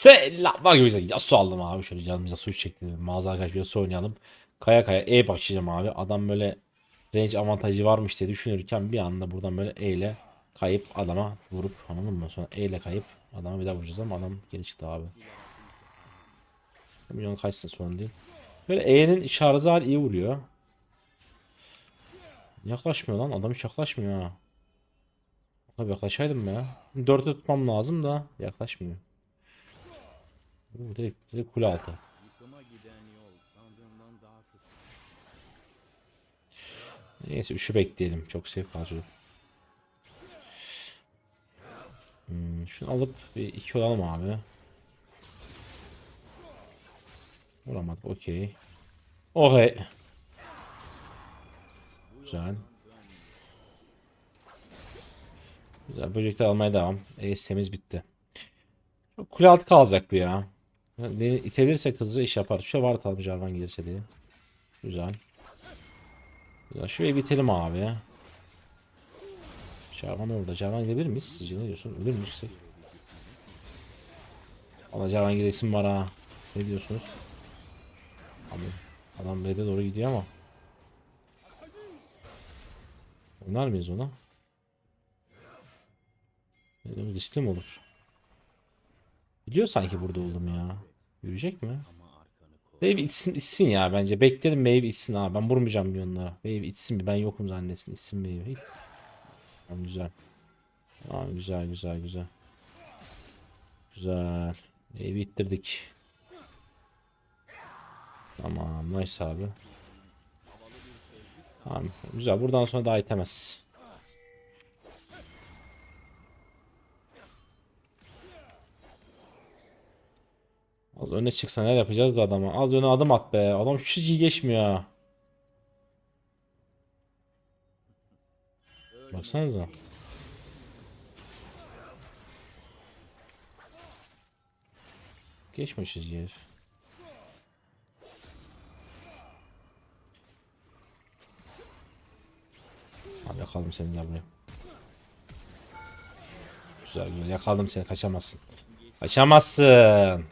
Selamlar güzel. Yasuo aldım abi. Şöyle canımıza su çektim. Mağaza arkadaş bir Yasuo oynayalım. Kaya kaya E başlayacağım abi. Adam böyle range avantajı varmış diye düşünürken bir anda buradan böyle E ile kayıp adama vurup anladın mı? Sonra E ile kayıp adama bir daha vuracağız ama adam geri çıktı abi. Milyon kaçsın sorun değil. Böyle E'nin şarjı hali iyi vuruyor. Yaklaşmıyor lan. Adam hiç yaklaşmıyor ha. Tabii yaklaşaydım ya. Dörtte tutmam lazım da yaklaşmıyor. Oo, direkt, direkt kule altı. Neyse üçü bekleyelim. Çok safe kalacak. Hmm, şunu alıp bir iki olalım abi. Vuramadık okey. Okey. Güzel. Güzel böcekler almaya devam. Ace temiz bitti. Kule altı kalacak bu ya. Beni itebilirse hızlı iş yapar. Şu var tabi Jarvan gelirse diye. Güzel. Güzel. Şurayı bitelim abi. Jarvan orada. Jarvan gidebilir miyiz? Sizce ne diyorsun? Ölür mü yüksek? Allah Jarvan gidesim var ha. Ne diyorsunuz? Abi, adam Red'e doğru gidiyor ama. Oynar mıyız ona? Riskli mi olur? Biliyor sanki burada oldum ya. Yürüyecek mi? Wave içsin, içsin ya bence. Beklerim Wave içsin abi. Ben vurmayacağım bir onlara. Wave içsin bir. Ben yokum zannetsin. İçsin Wave. Tamam güzel. Tamam güzel güzel güzel. Güzel. Wave'i ittirdik. Tamam nice abi. Tamam güzel. Buradan sonra daha itemez. Az öne çıksa ne yapacağız da adama? Az öne adım at be. Adam şu çizgiyi geçmiyor. Baksanıza. Geçme çizgiyi. Abi yakaladım seni gel buraya. Güzel güzel yakaladım seni kaçamazsın. Kaçamazsın.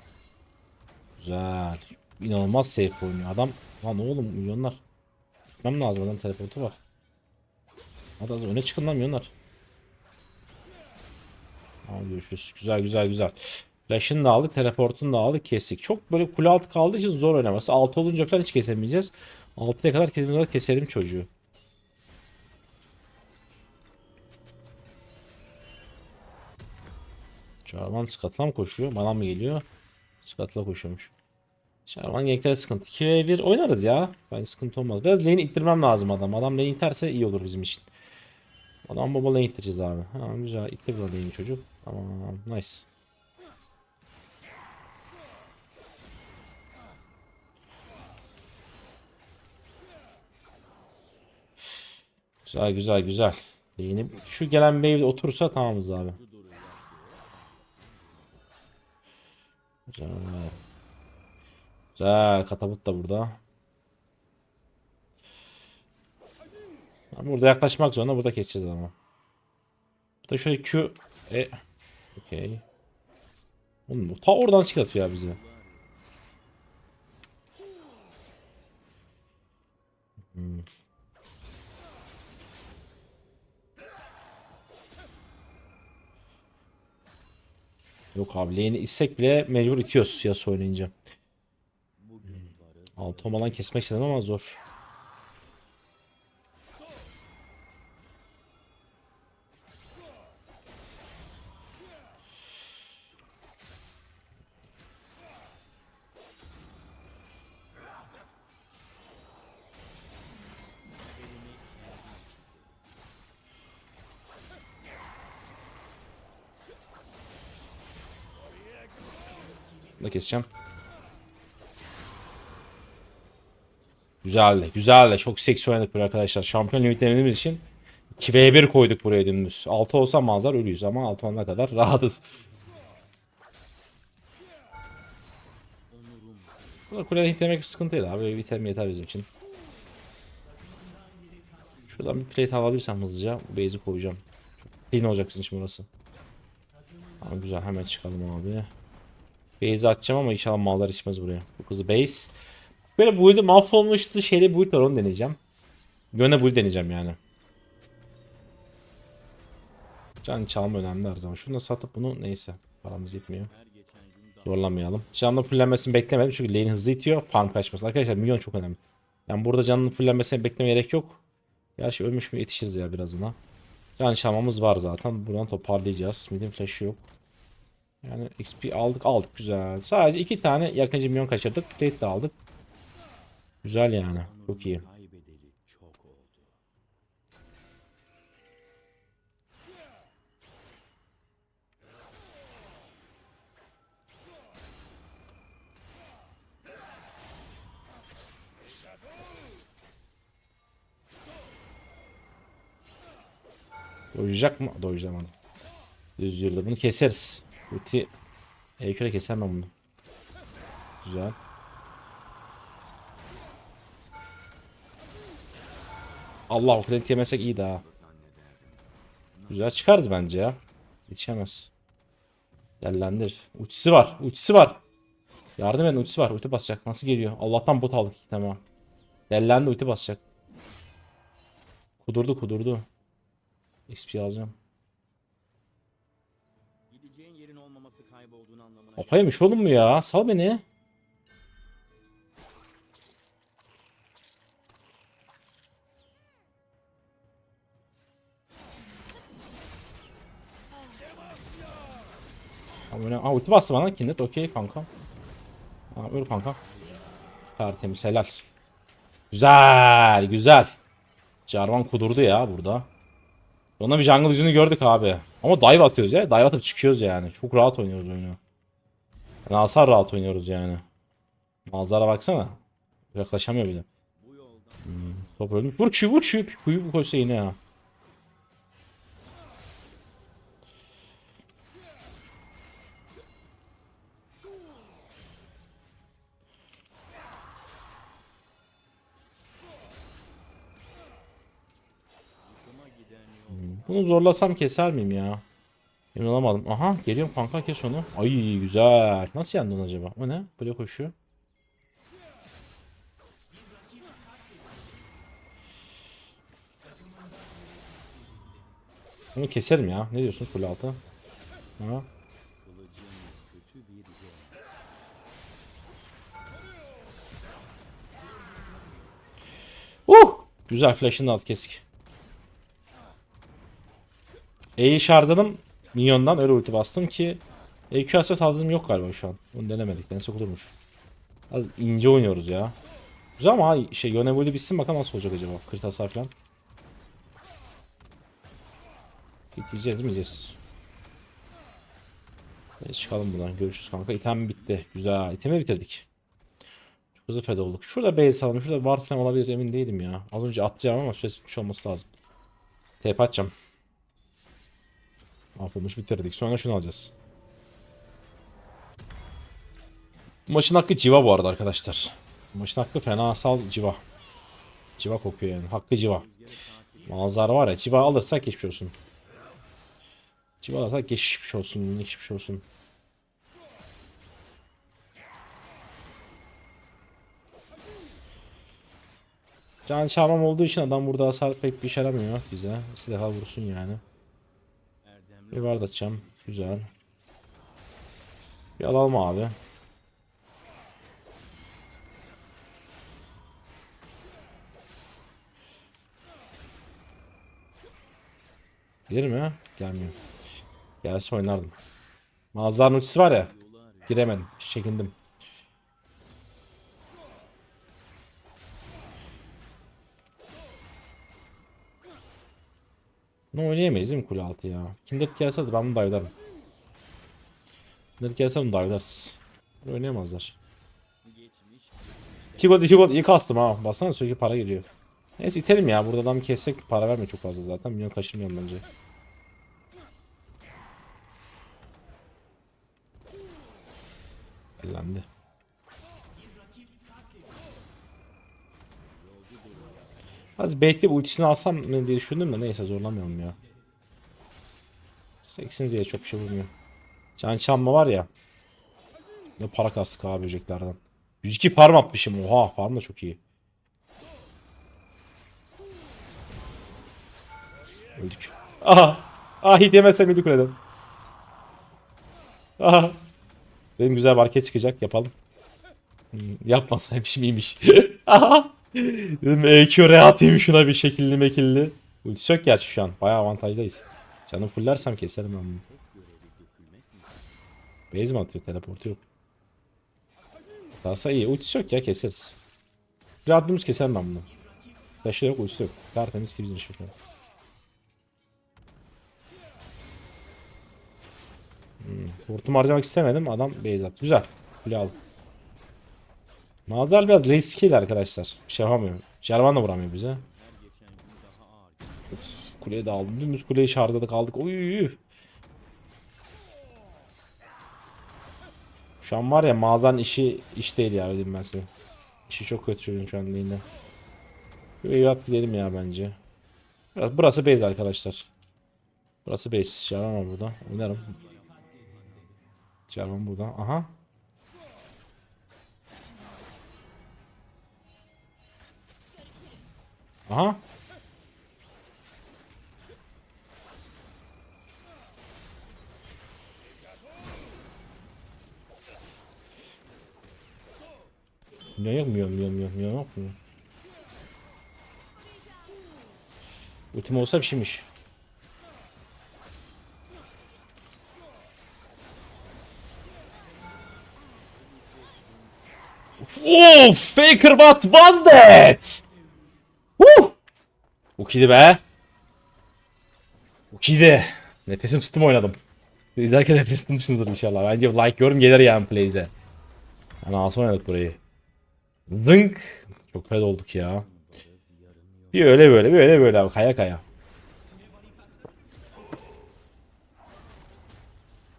Güzel. İnanılmaz safe oynuyor. Adam lan oğlum milyonlar. Gitmem lazım adam teleportu var. Hadi hadi öne çıkın lan milyonlar. Tamam görüşürüz. Güzel güzel güzel. Flash'ını da aldık, teleportunu da aldık, kestik. Çok böyle kule altı kaldığı için zor oynaması. 6 olunca falan hiç kesemeyeceğiz. 6'ya kadar keselim, keselim çocuğu. Jarvan Scott'la mı koşuyor? Bana mı geliyor? Scott'la koşuyormuş. Jarvan gerekler sıkıntı. 2'ye 1 oynarız ya. Bence sıkıntı olmaz. Biraz lane'i ittirmem lazım adam. Adam lane iterse iyi olur bizim için. Adam baba lane ittireceğiz abi. Ha, güzel. İttir bu lane'i çocuk. Tamam. Nice. Güzel güzel güzel. Lane'i şu gelen wave oturursa tamamız abi. Güzel. Güzel. Katapult da burada. Burada yaklaşmak zorunda. Burada keseceğiz ama. Burada şöyle Q... E... Okey. Oğlum ta oradan skill atıyor ya bize. Hmm. Yok abi lane'i itsek bile mecbur itiyoruz Yasuo oynayınca. Altı olan kesmek istedim ama zor. Da keseceğim. Güzeldi. Güzeldi. Çok seksi oynadık buraya arkadaşlar. Şampiyon limitlerimiz için 2v1 koyduk buraya dümdüz. 6 olsa manzar ölüyüz ama 6 olana kadar rahatız. Burada kulede hitlemek bir sıkıntıydı abi. Bir item yeter bizim için. Şuradan bir plate alabilirsem hızlıca base'i koyacağım. Clean olacak bizim için burası. Ama güzel hemen çıkalım abi. Base'i atacağım ama inşallah mallar içmez buraya. Çok hızlı base. Böyle build'i mahvolmuştu. Şeyde build var onu deneyeceğim. Yöne build deneyeceğim yani. Can çalma önemli her zaman. Şunu da satıp bunu neyse. Paramız yetmiyor. Zorlamayalım. Canlı fullenmesini beklemedim çünkü lane hızlı itiyor. Farm kaçmasın. Arkadaşlar milyon çok önemli. Yani burada canlı fullenmesini beklemeye gerek yok. Gerçi ölmüş mü yetişiriz ya birazına. Can çalmamız var zaten. Buradan toparlayacağız. Midin flash'ı yok. Yani XP aldık aldık güzel. Sadece iki tane yakıncı milyon kaçırdık. Plate de aldık. Güzel yani. Çok iyi. Doyacak mı? Doyacamadı. Düz yürüdü. Bunu keseriz. Ulti Eyküre keser ben bunu. Güzel. Allah o kredi yemesek iyi daha. Güzel çıkarız bence ya. Yetişemez. Dellendir. Ultisi var. Ultisi var. Yardım edin ultisi var. Ulti basacak. Nasıl geliyor? Allah'tan bot aldık. Tamam. Dellendi ulti basacak. Kudurdu kudurdu. XP alacağım. Gideceğin yerin olmaması kaybolduğun anlamına Kafaymış oğlum mu ya? Sal beni. Öyle... Aa ulti bastı bana Kindred. Okey kanka. Aa öl kanka. Tertemiz helal. Güzel güzel. Jarvan kudurdu ya burada. Ona bir jungle yüzünü gördük abi. Ama dive atıyoruz ya. Dive atıp çıkıyoruz yani. Çok rahat oynuyoruz oyunu. Yani hasar rahat oynuyoruz yani. Manzara baksana. Yaklaşamıyor bile. yoldan Top ölmüş. Vur çiğ vur çiğ. Kuyu bu koysa yine ya. Bunu zorlasam keser miyim ya? Emin olamadım. Aha geliyorum kanka kes onu. Ay güzel. Nasıl yendin acaba? O ne? Böyle koşuyor. Bunu keserim ya. Ne diyorsun full altı? Ha? Uh! Güzel flash'ını alt kesik. E'yi şarjladım. Minyondan öyle ulti bastım ki EQ asya saldırım yok galiba şu an. Bunu denemedik. Denesek olurmuş. Az ince oynuyoruz ya. Güzel ama şey Yone böyle bitsin bakalım nasıl olacak acaba. Crit hasar falan. Bitireceğiz değil mi? Evet, çıkalım buradan. Görüşürüz kanka. İtem bitti. Güzel. İtemi bitirdik. Çok hızlı fed olduk. Şurada base alalım. Şurada ward falan olabilir emin değilim ya. Az önce atacağım ama süresi bitmiş olması lazım. TP atacağım. Mahvolmuş bitirdik. Sonra şunu alacağız. Maçın hakkı civa bu arada arkadaşlar. Maçın hakkı fenasal civa. Civa kokuyor yani. Hakkı civa. Manzara var ya. Civa alırsak geçmiş olsun. Civa alırsak geçmiş olsun. Geçmiş olsun. Can çarpmam olduğu için adam burada hasar pek bir işe yaramıyor bize. Silahla vursun yani. Bir ward atacağım. Güzel. Bir alalım abi. Gelir mi? Gelmiyor. Gelse oynardım. Mağazanın ultisi var ya. Giremedim. Çekindim. Bunu oynayamayız değil mi kule altı ya? Kindred gelse de ben bunu dive'larım. Kindred gelse bunu dive'larız. Oynayamazlar. İki gol iyi kastım ha. Baksana sürekli para geliyor. Neyse itelim ya. Burada adam kessek para vermiyor çok fazla zaten. Milyon kaçırmayalım bence. Ellendi. Az bekleyip ultisini alsam mı diye düşündüm de neyse zorlamayalım ya. 80 diye çok bir şey vurmuyor. Can çalma var ya. Ne para kastık abi böceklerden. 102 farm atmışım. Oha farm da çok iyi. Öldük. Aha. Ah hit yemezsem öldük kuleden. Aha. Benim güzel bir çıkacak yapalım. Hmm, yapmasaymışım iyiymiş. Aha. Dedim EQ re atayım şuna bir şekilli mekilli. Ultisi yok gerçi şu an. Bayağı avantajdayız. Canım fullersem keserim ben bunu. Base mi atıyor? Teleportu yok. Atarsa iyi. Ultisi yok ya keseriz. Adımız keserim ben bunu. Flash'ı yok ultisi yok. Tertemiz ki bizim işimiz. Hmm. Hortumu harcamak istemedim. Adam base attı. Güzel. Kule aldı. Nazar biraz riskli arkadaşlar. Bir şey yapamıyor. Jarvan da vuramıyor bize. Ağır. Kuleye de aldım. Dümdüz kuleyi şarjladık aldık. Uy. Şu an var ya mağazanın işi iş değil ya ödeyim ben size. İşi çok kötü çocuğun şu an elinde. Bir eyvat gidelim ya bence. Burası, burası base arkadaşlar. Burası base. Jarvan var burada. Oynarım. Jarvan burada. Aha. Aha. Ya yapmıyorum, yapmıyorum, yapmıyorum. Ultim olsa bir şeymiş. Oof, Faker what was that? Woo! Çok be. Çok iyiydi. Nefesim tuttum oynadım. İzlerken nefes tutmuşsunuzdur inşallah. Bence like yorum gelir yani plays'e. Yani asma oynadık burayı. Zınk. Çok fed olduk ya. Bir öyle böyle bir öyle böyle abi kaya kaya.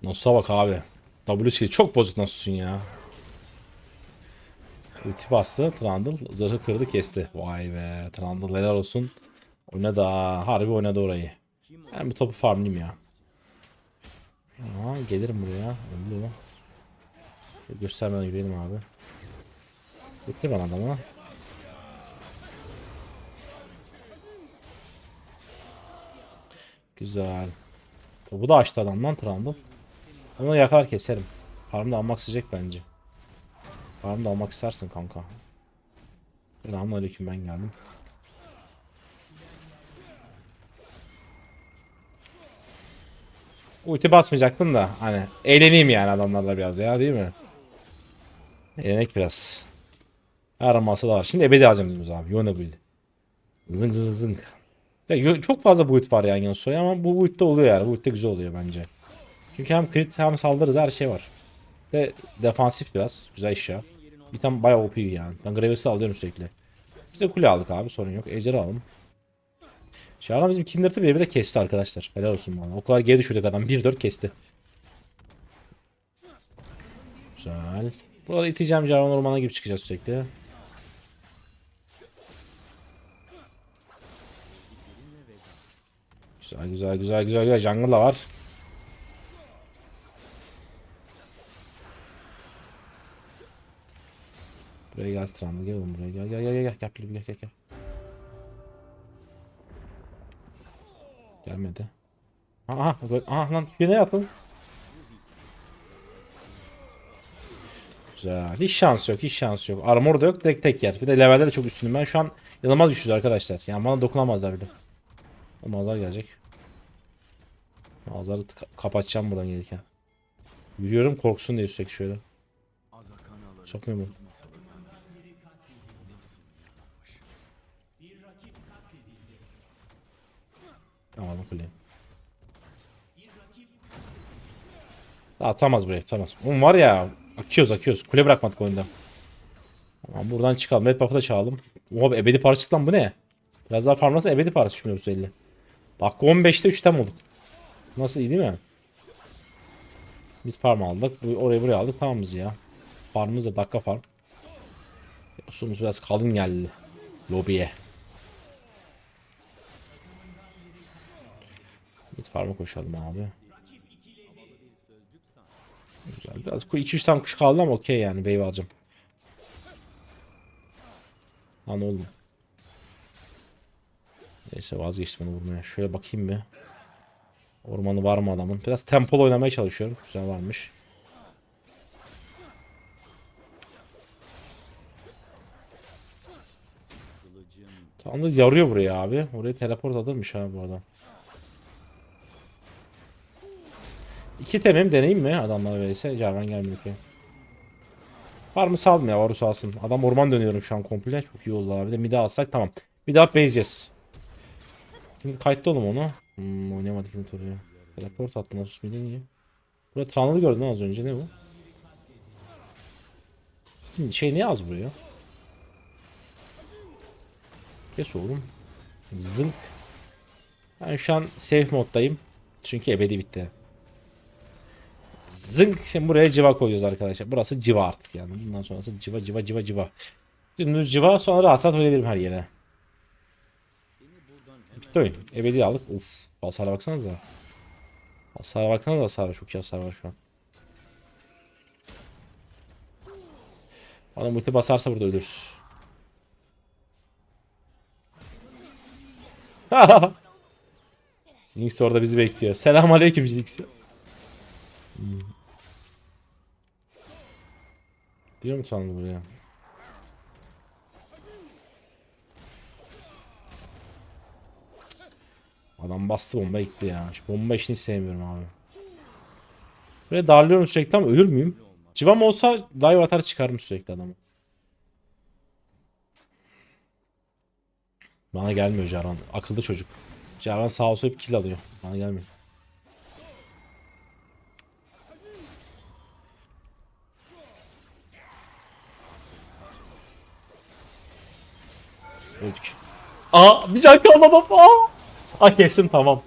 Nasıl'a bak abi. WC çok bozuk nasılsın ya. Ulti bastı. Trundle zırhı kırdı kesti. Vay be. Trundle helal olsun. Oynadı ha. Harbi oynadı orayı. Ben bir topu farmlayayım ya. Aa, gelirim buraya. Öldü o. Göstermeden yürüyelim abi. Bitti bana adamı. Güzel. Bu da açtı adam lan Trundle. Onu yakar keserim. Farmı da almak isteyecek bence. Farmı da almak istersin kanka. Selamünaleyküm ben geldim. Ulti basmayacaktım da hani eğleneyim yani adamlarla biraz ya değil mi? Eğlenek biraz. Her masa da var. Şimdi ebedi alacağım diyoruz abi. Yone build. Zınk zınk zınk. Ya, çok fazla build var yani Yasuo'ya ama bu build'de oluyor yani. Bu build'de güzel oluyor bence. Çünkü hem crit hem saldırırız her şey var. Ve defansif biraz. Güzel iş ya. Bir tane bayağı OP yani. Ben Graves'i alıyorum sürekli. Biz de kule aldık abi sorun yok. Ejder'i alalım. Şahane bizim Kindred'ı bir de kesti arkadaşlar. Helal olsun bana. O kadar geri düşürdük adam. 1-4 kesti. Güzel. Buraları iteceğim Jarvan ormana gibi çıkacağız sürekli. Güzel güzel güzel güzel güzel. Jungle var. Buraya gel Strand'a gel oğlum buraya gel gel gel gel gel gel gel gel gel. Gelmedi. Aha, aha lan ne yapın? Güzel. Hiç şans yok, hiç şans yok. Armor da yok, direkt tek yer. Bir de levelde de çok üstünüm. Ben şu an inanılmaz güçlüyüz arkadaşlar. Yani bana dokunamazlar bile. O mağazalar gelecek. Mağazaları tıka- kapatacağım buradan gelirken. Yürüyorum korksun diye sürekli şöyle. Sokmuyor mu? Tamam kuleyi. Daha atamaz buraya atamaz. Oğlum var ya akıyoruz akıyoruz. Kule bırakmadık oyunda. Tamam buradan çıkalım. Red buff'ı da çalalım. Oha ebedi para çıktı lan bu ne? Biraz daha farmlasın ebedi çıkmıyor bu 50. Dakika 15'te 3'ten olduk. Nasıl iyi değil mi? Biz farm aldık. Bu- Orayı buraya aldık tamamız ya. Farmımız da dakika farm. Yosumuz biraz kalın geldi. Lobiye. Biz farm'a koşalım abi. Güzel. Biraz 2-3 tane kuş kaldı ama okey yani. Wave alacağım. Lan oğlum. Neyse vazgeçtim onu vurmaya. Şöyle bakayım bir. Ormanı var mı adamın? Biraz tempolu oynamaya çalışıyorum. Güzel varmış. Kılıcım Tam da yarıyor buraya abi. Oraya teleport alırmış abi bu adam. İki temim deneyeyim mi adamlara verirse? Jarvan gelmiyor ki. Var mı saldım ya Varus alsın. Adam orman dönüyorum şu an komple. Çok iyi oldu abi. De midi alsak tamam. Bir daha base'yes. Şimdi kayıtlı oğlum onu. Hmm, oynayamadık yine turu. Teleport attı Nasus midi niye? Burada Tranlı'lı gördün az önce ne bu? Şimdi şey ne yaz buraya? Kes oğlum. Zınk. Ben şu an safe moddayım. Çünkü ebedi bitti. Zınk. Şimdi buraya civa koyuyoruz arkadaşlar. Burası civa artık yani. Bundan sonrası civa civa civa civa. Dümdüz civa sonra rahat rahat oynayabilirim her yere. Bitti oyun. Ebedi aldık. Uf. Hasara baksanıza. Hasara baksanıza hasara. Çok iyi hasar var şu an. Adam ulti basarsa burada ölürüz. Jinx orada bizi bekliyor. Selam aleyküm Jinx. Hmm. Diyor mu sandı buraya? Adam bastı bomba gitti ya. Şu bomba işini sevmiyorum abi. Böyle darlıyorum sürekli ama ölür müyüm? Civam olsa dive atar çıkarım sürekli adamı. Bana gelmiyor Jarvan. Akıllı çocuk. Jarvan sağ olsa hep kill alıyor. Bana gelmiyor. Öldük. Aa bir can kalmadı. Aa. Aa kesin tamam.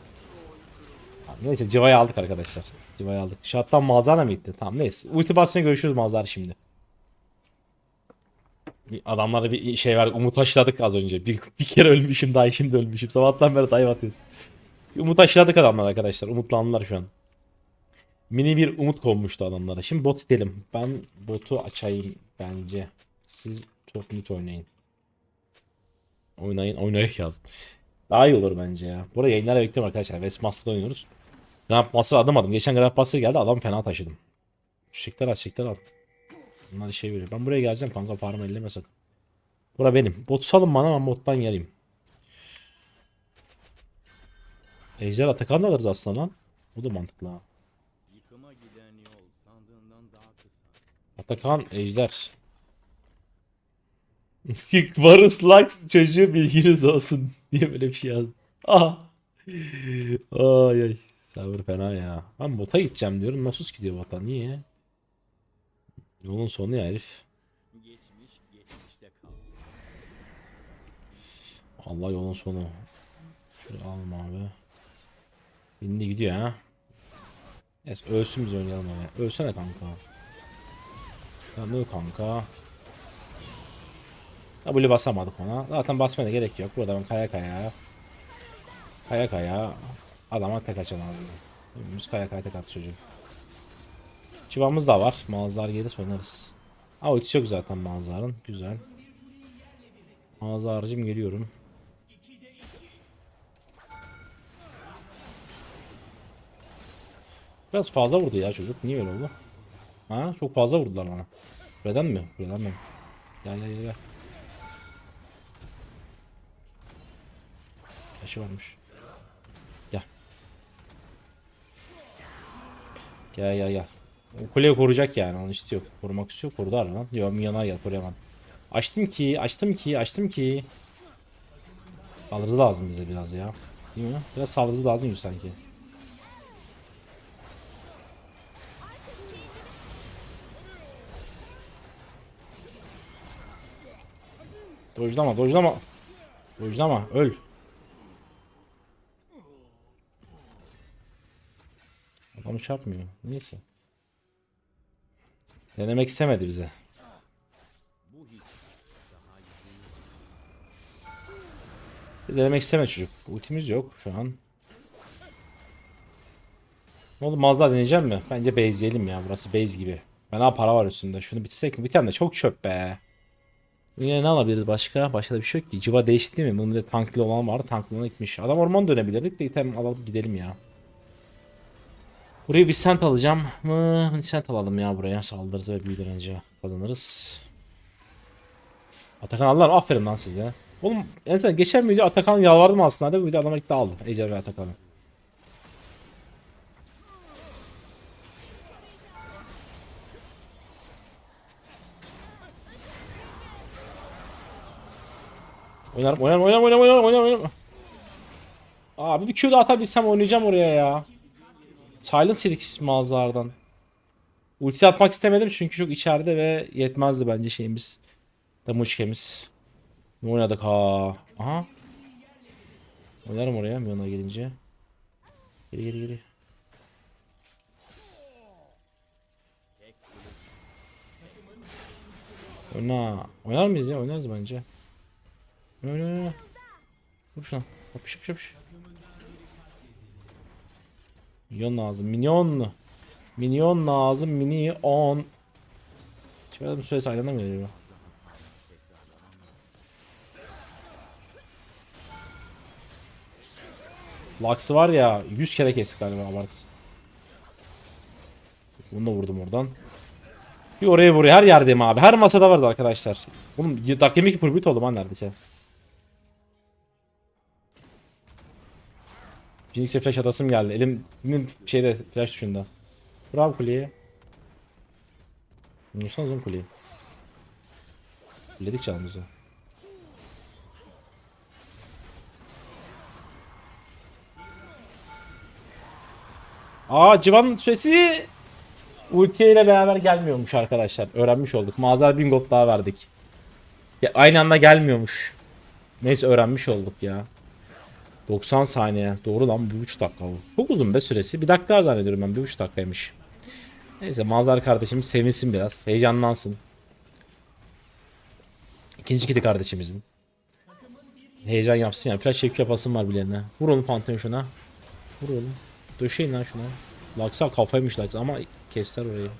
Neyse civayı aldık arkadaşlar. Civayı aldık. Şattan Malzara mı gitti? Tamam neyse. Ulti basına görüşürüz Malzar şimdi. Adamlara bir şey verdik. Umut aşıladık az önce. Bir, bir kere ölmüşüm daha şimdi ölmüşüm. Sabahtan beri dive atıyoruz. Umut aşıladık adamlar arkadaşlar. Umutlandılar şu an. Mini bir umut konmuştu adamlara. Şimdi bot itelim. Ben botu açayım bence. Siz top mid oynayın. Oynayın. Oynayak yazdım. Daha iyi olur bence ya. Bu arada yayınlara bekliyorum arkadaşlar. Westmaster'da oynuyoruz. Grandmaster adamadım. Geçen Grandmaster geldi adam fena taşıdım. Çiçekler al çiçekler al. Bunlar şey veriyor. Ben buraya geleceğim kanka parma elleme sakın. Bura benim. Bot salın bana ben bottan geleyim. Ejder Atakan da alırız aslında lan. Bu da mantıklı ha. Atakan Ejder. Varus Lux çocuğu bilginiz olsun diye böyle bir şey yazdım. Aha. Ay ay. Sabır fena ya. Ben bota gideceğim diyorum. Nasus gidiyor bota. Niye? Yolun sonu ya herif. Geçmiş geçmişte kaldı. Allah yolun sonu. Şöyle alalım abi. Bindi gidiyor ha. Neyse ölsün biz oynayalım oraya. Ölsene kanka. Öl kanka. W basamadık ona. Zaten basmaya da gerek yok. Burada ben kaya kaya. Kaya kaya. Adama tek açan abi. Önümüz kaya kaya tek attı çocuğu. Çivamız da var. Mağazalar gelirse oynarız. Aa ultisi yok zaten mağazaların. Güzel. Mağaza harcım geliyorum. Biraz fazla vurdu ya çocuk. Niye öyle oldu? Ha? Çok fazla vurdular bana. Neden mi? Neden mi? Gel gel gel. Taşı varmış. Gel. Gel gel gel. Kuleyi koruyacak yani. Onu istiyor. Korumak istiyor. Korudu ara lan. Yok milyonlar gel koruyamam. Açtım ki, açtım ki, açtım ki. Saldırı lazım bize biraz ya. Değil mi? Biraz saldırı lazım gibi sanki. Dojlama, dojlama. Dojlama, öl. Adamı çarpmıyor. Neyse. Denemek istemedi bize. Denemek istemedi çocuk. Ultimiz yok şu an. Oğlum Mazda deneyeceğim mi? Bence base'leyelim ya. Burası base gibi. Fena para var üstünde. Şunu bitirsek mi? Biten de çok çöp be. Yine ne alabiliriz başka? Başka da bir şey yok ki. Civa değişti değil mi? Bunun bir de tanklı olan vardı. Tanklı olan gitmiş. Adam orman dönebilirdik de item alalım gidelim ya. Buraya bir sent alacağım mı? Bir sent alalım ya buraya. Saldırırız ve büyü direnci kazanırız. Atakan aldılar. Aferin lan size. Oğlum en son geçen video Atakan yalvardım aslında. Bu video adama gitti aldı. Ecel ve Atakan'ı. Oynarım oynarım oynarım oynarım oynarım oynarım. Abi bir Q da atabilsem oynayacağım oraya ya. Silence yedik mağazalardan. Ulti atmak istemedim çünkü çok içeride ve yetmezdi bence şeyimiz. Damuçkemiz. Ne oynadık ha? Aha. Oynarım oraya Miona gelince. Geri geri geri. Oyna. Oynar mıyız ya? Oynarız bence. Oyna oyna oyna. Vur şuna. Yapış yapış yapış. Minyon lazım. Minyon. Minyon lazım. Minyon. Şimdi adam süresi aynı mı geliyor? Lux'ı var ya 100 kere kestik galiba abart. Bunu da vurdum oradan. Bir oraya buraya her yerdeyim abi. Her masada vardı arkadaşlar. Oğlum dakika 22 purbit oldum ha neredeyse. Phoenix'e flash atasım geldi. Elimin şeyde flash tuşunda. Bravo kuleye. Vursanız oğlum kuleyi. Fulledik canımızı. Aa Civan süresi ultiye ile beraber gelmiyormuş arkadaşlar. Öğrenmiş olduk. Mağazalar bin gold daha verdik. Ya, aynı anda gelmiyormuş. Neyse öğrenmiş olduk ya. 90 saniye. Doğru lan 1,5 dakika bu. Çok uzun be süresi. Bir dakika zannediyorum ben. 1,5 dakikaymış. Neyse Mazhar kardeşimiz sevinsin biraz. Heyecanlansın. İkinci kiti kardeşimizin. Heyecan yapsın yani. Flash şevki yapasın var bilerine. Vur onu Pantheon şuna. Vur oğlum. Döşeyin lan şuna. Laksa kafaymış Laksa ama kestiler orayı.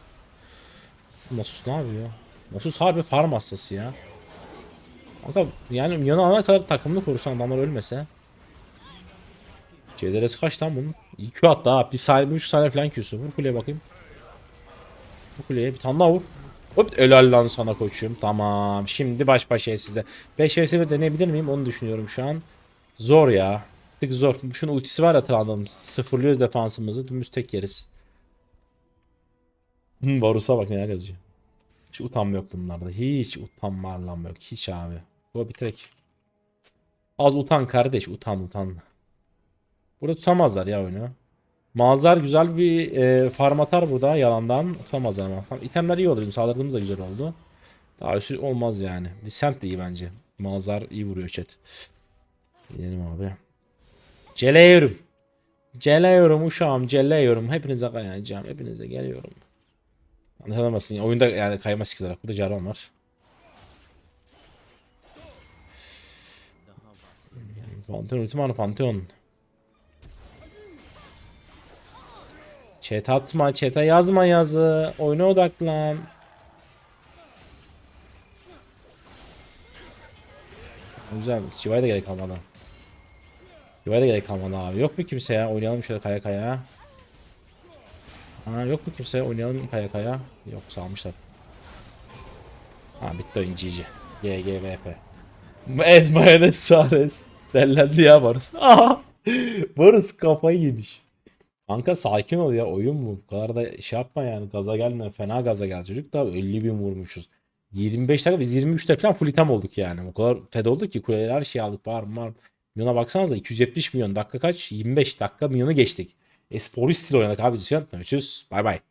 Nasus ne yapıyor? Nasus harbi farm hastası ya. Kanka yani yanı ana kadar takımını korusan adamlar ölmese. CDRS kaç lan bunun? İki hatta ha. Bir saniye, üç saniye falan Q'su. Vur kuleye bakayım. Bu kuleye bir tane daha vur. Hop helal lan sana koçum. Tamam. Şimdi baş başa sizde. 5 vs 1 deneyebilir miyim? Onu düşünüyorum şu an. Zor ya. Tık zor. Şunun ultisi var ya Trundle'ın. Sıfırlıyoruz defansımızı. Dümdüz tek yeriz. Varus'a bak neler yazıyor. Hiç utanma yok bunlarda. Hiç utanma yok. Hiç abi. Bu bitirek. Az utan kardeş. Utan utan. Burada tutamazlar ya oyunu. Mazhar güzel bir e, farm atar burada yalandan tutamazlar ama. İtemler iyi oldu. Bizim saldırdığımız da güzel oldu. Daha üstü olmaz yani. Descent de iyi bence. Mazhar iyi vuruyor chat. Gidelim abi. Celeyorum. Celeyorum uşağım celeyorum. Hepinize kayacağım. Hepinize geliyorum. Anlatamazsın. Oyunda yani kayma skill olarak. Burada Jarvan var. Pantheon ultim var Pantheon. Chat atma, chat'e yazma yazı. Oyuna odaklan. Güzel. Civa'ya da gerek kalmadı. Civa'ya da gerek kalmadı abi. Yok mu kimse ya? Oynayalım şöyle kaya kaya. Ha, yok mu kimse? Oynayalım kaya kaya. Yok salmışlar. Ha bitti oyun GG. GGVP. Ez mayonez Suarez. Dellendi ya Barış. Aha. Barış kafayı yemiş. Kanka sakin ol ya oyun bu. Bu kadar da şey yapma yani gaza gelme. Fena gaza gel çocuk da 50 bin vurmuşuz. 25 dakika biz 23'te falan full olduk yani. O kadar fed olduk ki kuleler her şeyi aldık var var. Milyona baksanıza 270 milyon dakika kaç? 25 dakika milyonu geçtik. Espori stil oynadık abi. Görüşürüz. Bay bay.